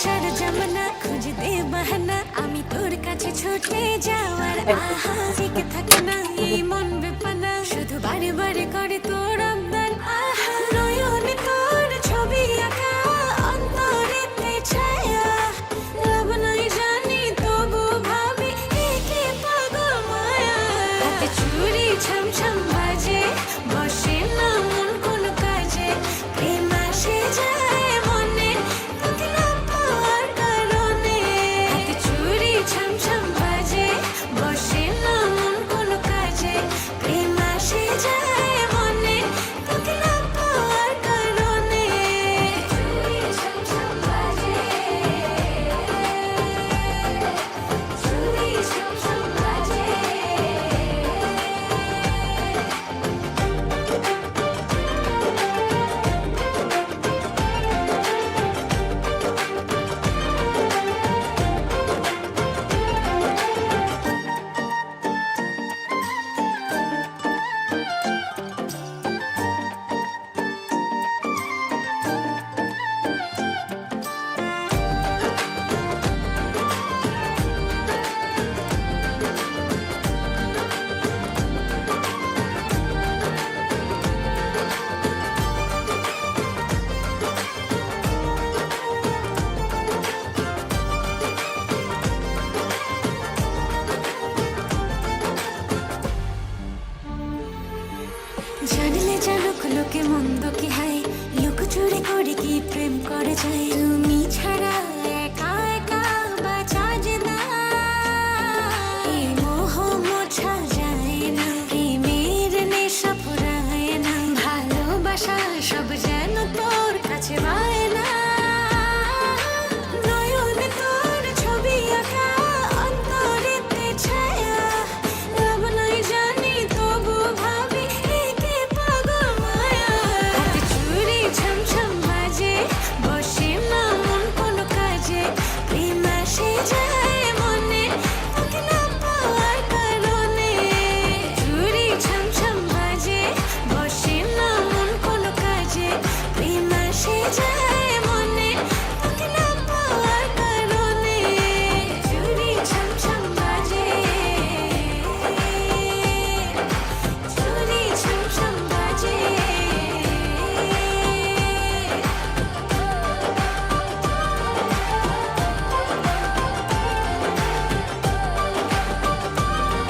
আসার জামানা খুঁজতে বাহানা আমি তোর কাছে ছুটে যাওয়ার আহা থাকে না। জানলে জানো লোকে মন্দ কি হাই লোক জুড়ে করে কি প্রেম করে যায়? i'll changing